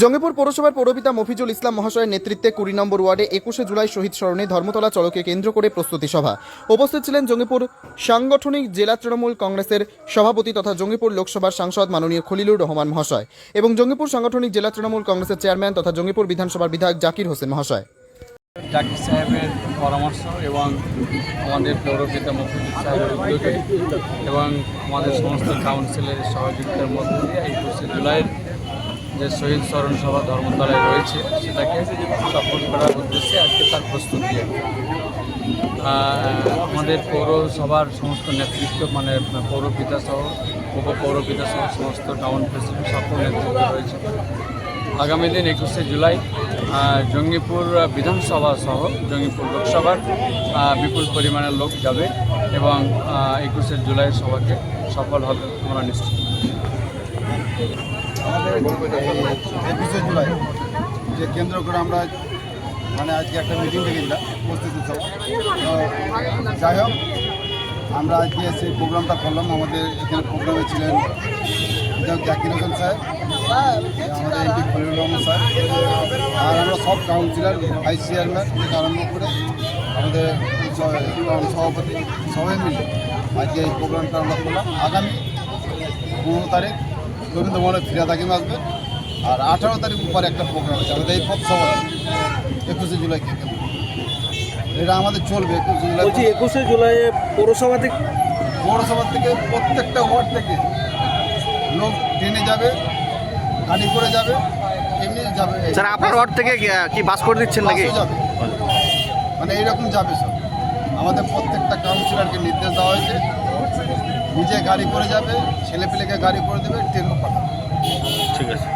জঙ্গিপুর পৌরসভার পৌরপিতা মফিজুল ইসলাম মহাশয়ের নেতৃত্বে কুড়ি নম্বর ওয়ার্ডে একুশে জুলাই শহীদ স্মরণে ধর্মতলা চলকে কেন্দ্র করে প্রস্তুতি সভা। উপস্থিত ছিলেন জঙ্গিপুর সাংগঠনিক জেলা তৃণমূল কংগ্রেসের সভাপতি তথা জঙ্গিপুর লোকসভার সাংসদ মাননীয় খলিলুর রহমান মহাশয় এবং জঙ্গিপুর সাংগঠনিক জেলা তৃণমূল কংগ্রেসের চেয়ারম্যান তথা জঙ্গিপুর বিধানসভার বিধায়ক জাকির হোসেন মহাশয়। জাকির সাহেবের পরামর্শ এবং আমাদের পৌরপিতা মুখ্যমন্ত্রী সাহেবের উদ্যোগে এবং আমাদের সমস্ত কাউন্সিলের সহযোগিতার মধ্যে দিয়ে একুশে জুলাইয়ের যে শহীদ স্মরণ সভা ধর্মতলায় রয়েছে, সেটাকে সফল করার উদ্দেশ্যে আজকে তার প্রস্তুতি আমাদের পৌরসভার সমস্ত নেতৃত্ব মানে পৌরপিতা সহ উপপৌরপিতা সহ, সমস্ত টাউন প্রেসিডেন্ট সকল নেতৃত্ব রয়েছে। আগামী দিন একুশে জুলাই জঙ্গিপুর বিধানসভা সহ, জঙ্গিপুর লোকসভার বিপুল পরিমাণের লোক যাবে এবং একুশে জুলাই সভাকে সফল হবে আমরা নিশ্চিত। একুশে জুলাই যে কেন্দ্র করে আমরা মানে আজকে একটা মিটিং ডেকেছিলাম প্রস্তুতি সভা তো যাই হোক, আমরা আজকে সেই প্রোগ্রামটা করলাম। আমাদের এখানে প্রোগ্রামে ছিলেন জাকির হোসেন সাহেব আমাদের এমপি খলিলুর রহমান সাহেব আর আমরা সব কাউন্সিলর ভাইস চেয়ারম্যান থেকে আরম্ভ করে আমাদের সভাপতি সবাই মিলে আজকে এই প্রোগ্রামটা আমরা করলাম। আগামী পনেরো তারিখ রবীন্দ্র ভবনে ফিরে থাকিম আসবে আর আঠারো তারিখ উপরে একটা প্রোগ্রাম আছে আমাদের এই পথসভা একুশে জুলাই থেকে এটা আমাদের চলবে একুশে জুলাই। বলছি একুশে জুলাই পৌরসভা থেকে পৌরসভা থেকে প্রত্যেকটা ওয়ার্ড থেকে লোক ট্রেনে যাবে গাড়ি করে যাবে এমনি যাবে। স্যার আপনার ওয়ার্ড থেকে কি- কি বাস করে দিচ্ছেন নাকি? মানে এইরকম যাবে সব আমাদের প্রত্যেকটা কাউন্সিলরকে নির্দেশ দেওয়া হয়েছে। নিজে গাড়ি করে যাবে ছেলে পেলেকে গাড়ি করে দেবে, ট্রেনও পাঠাবে। ঠিক আছে।